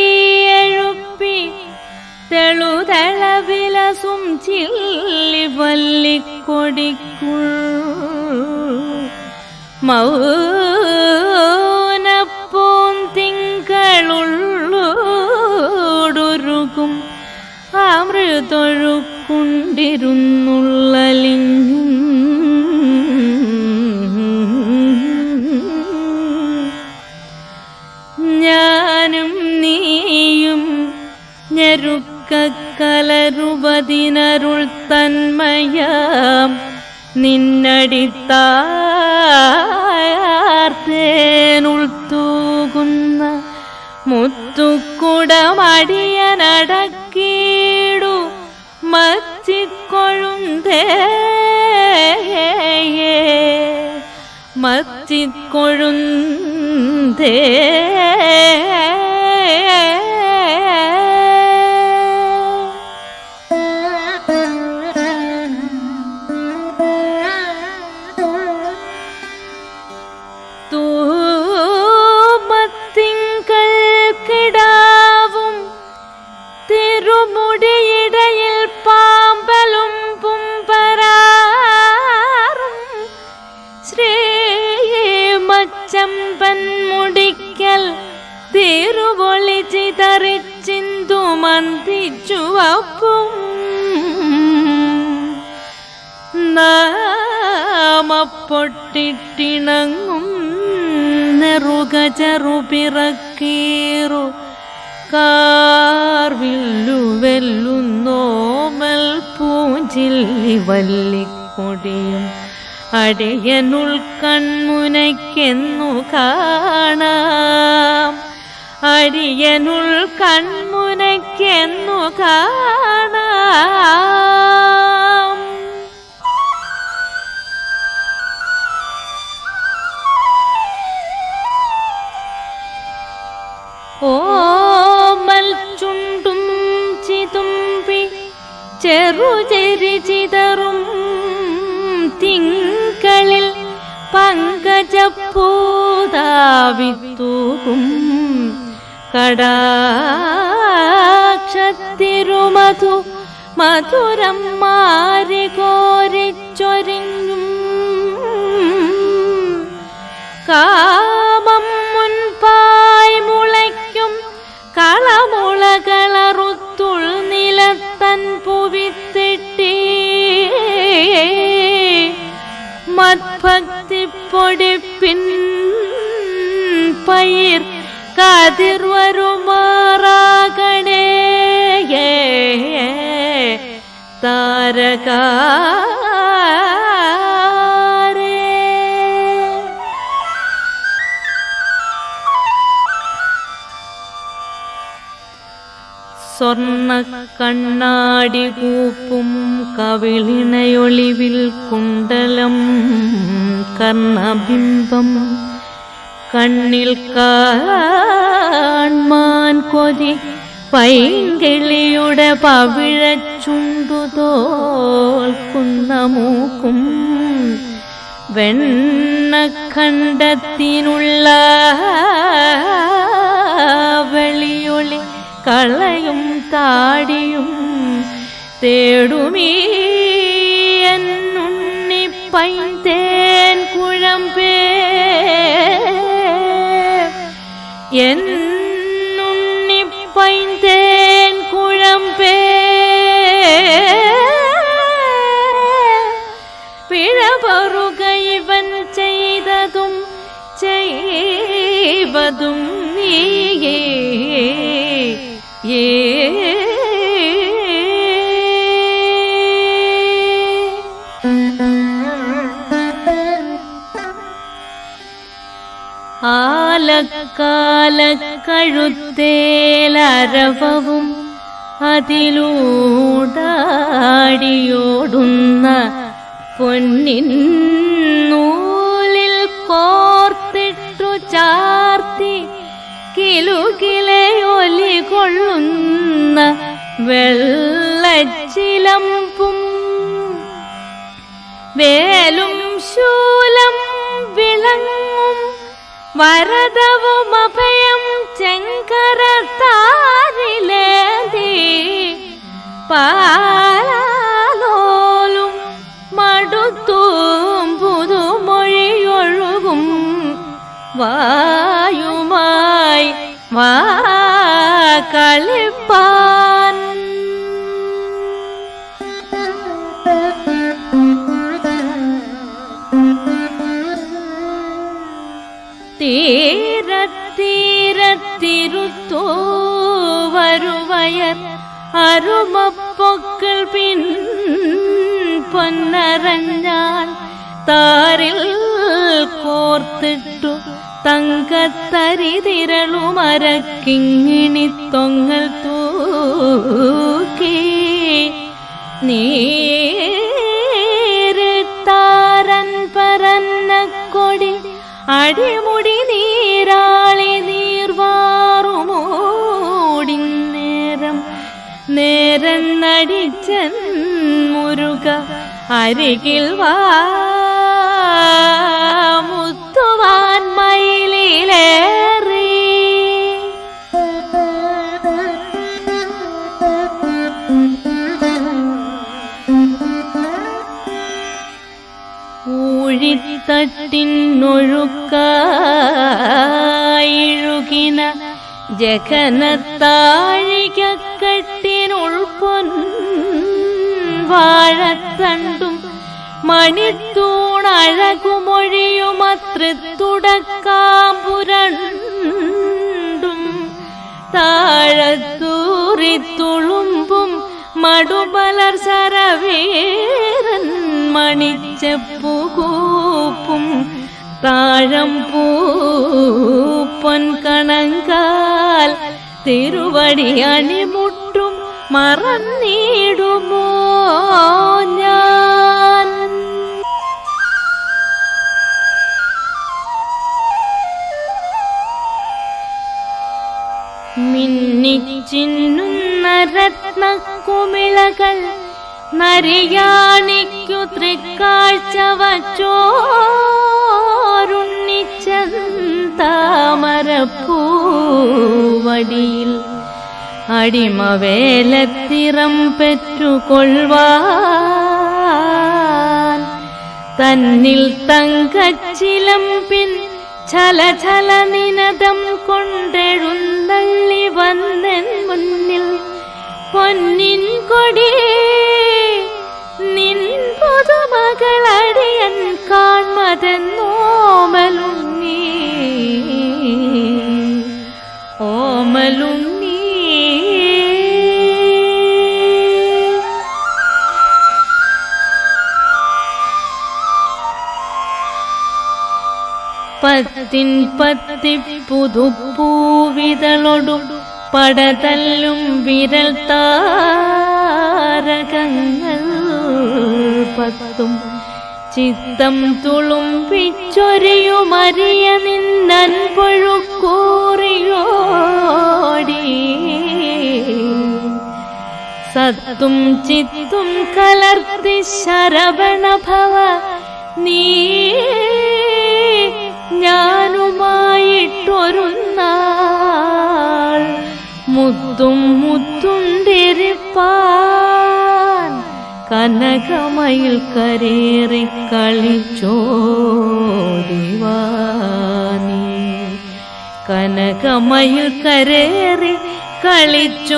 ഞാനച്ചന്തിയെഴുപ്പി തെളുതളവിലസും chilli വല്ലിക്കൊടിക്കുൾ മൗനപ്പൂന്തിങ്കളുള്ളോടൊരുകും അമൃതൊഴുക്കുണ്ടിരുന്നുള്ളലിഞ്ഞും ഞാനും നീയും ഞെരുക്കലരുപതിനരുൾ തന്മയാം. നിന്നടിത്താർത്തേനുൾത്തൂകുന്ന മുത്തുക്കുടമടിയനടക്കീടു മച്ചിക്കൊഴുന്തേ മച്ചിക്കൊഴുന്തേ മന്ദിച്ചുവപ്പും നാമപ്പൊട്ടിട്ടിണങ്ങും നെറുക ചെറുപിറക്കീറു കാർവില്ലു വെല്ലുന്നോമൽ പൂഞ്ചില്ലി വല്ലിക്കൊടിയും അടിയനുൾ കൺമുനയ്ക്കെന്നു കാണാം. അടിയനുൾ കൺമുനയ്ക്കെന്നു കാണാം. ഓമൽ ചുണ്ടും ചിതുമ്പി ചെറുചെരി ചിതറും തിങ്കളിൽ പങ്കജപ്പൂതാവിത്തൂകും. കടാക്ഷത്തിരുമധു മധുരം മാറി കോരിച്ചൊരിഞ്ഞും കാമം മുൻപായി മുളയ്ക്കും കളമുളകളറുത്തുൾ നിലത്തൻ പുവിത്തിട്ടി. മത്ഭക്തി പൊടിപ്പിൻ പയിർ കതിർവരുമാറാകണേ താരക സ്വർണ കണ്ണാടി കൂപ്പും കവിളിണയൊളിവിൽ കുണ്ടലം കർണബിംബം കണ്ണിൽ കാൺമാൻ കൊതി പൈങ്കിളിയുടെ പവിഴച്ചുണ്ടു തോൽക്കുന്ന മൂക്കും. വെണ്ണക്കണ്ടത്തിനുള്ള വെളിയൊളി കളയും താടിയും തേടുമീ എന്നുണ്ണിപ്പൈന്തേൻ കുഴമ്പേ കുഴമ്പേ பைந்தேன் குழம்பே. பிழபொருகை இவன் செய்ததும் செய்வதும் நீயே. ஏ കഴുത്തേലരവവും അതിലൂടാടിയോടുന്ന പൊന്നിൻ നൂലിൽ കോർത്തിട്ടു ചാർത്തി കിലുകിലൊലി കൊള്ളുന്ന വെള്ളച്ചിലമ്പും വേലും ശൂലം വിളങ്ങും വരദവും അഭയം ചെങ്കരത്താരിലേന്തി പാലോലും മടുത്തും പുതുമൊഴിയൊഴുകും വായുമായി വാ കളിപ്പാൻ തീരത്തിരുത്തോ വരുവയർ. അരുമപ്പൊക്കൾ പിൻ പൊന്നറഞ്ഞാൽ താരിൽ കോർത്തിട്ടു തങ്കത്തരിതിരളുമരക്കിങ്ങിണി തൊങ്ങൽ തൂക്കി. നീരത്താരൻ പരന്ന കൊടി അടിമുടി അരികിൽ വാ. മുത്തുവാൻ മയിലേറി ൂഴിത്തട്ടിനൊഴുക്കായിഴുകിന ജഘനത്താഴികക്കെട്ടിനുൾപ്പൊൻ വാഴത്തണ്ടും മണിത്തൂണഴകുമൊഴിയുമത്ര തുടക്കാമ്പുരണ്ടും താഴത്തൂറിത്തുളുമ്പും മടുമലർ മണിച്ച മണിച്ചപ്പുകൂപ്പും താഴം പൂപ്പൻ കണങ്കാൽ തിരുവടി അണിമുട്ടും മറന്നിടുമോ ഞാൻ? മിന്നിച്ചിന്നുന്ന രത്നക്കുമിളകൾ നരയാണിക്കു തൃക്കാഴ്ച വച്ചോരുണ്ണിച്ചന്താമരപ്പൂവടിയിൽ അടിമവേലത്തിറം പെറ്റുകൊള്ളുവാൻ. തന്നിൽ തങ്കച്ചിലമ്പിൻ പിൻ ചലചല നിനദം കൊണ്ടെഴുന്നള്ളി വന്നൻ മുന്നിൽ. പൊന്നിൻ കൊടി നിൻ പുതുമകളടിയൻ കാൺമതെന്നോമലുണ്ണി പത്തിൻ പത്തി പുതുപ്പൂവിതളൊടും പടതല്ലും വിരൽ താരകങ്ങൾ പത്തും. ചിത്തം തുളുമ്പിച്ചൊരിയുമറിയ നിന്നൻ പൊഴുക്കൂറിയോടി. സത്തും ചിത്തും കലർത്തി ശരവണഭവ നീ മുത്തും മുത്തുണ്ടിരിപ്പാൻ കനകമയിൽ കരേറി കളിച്ചോടിവാനീ. കനകമയിൽ കരേറി കളിച്ചോടിവാ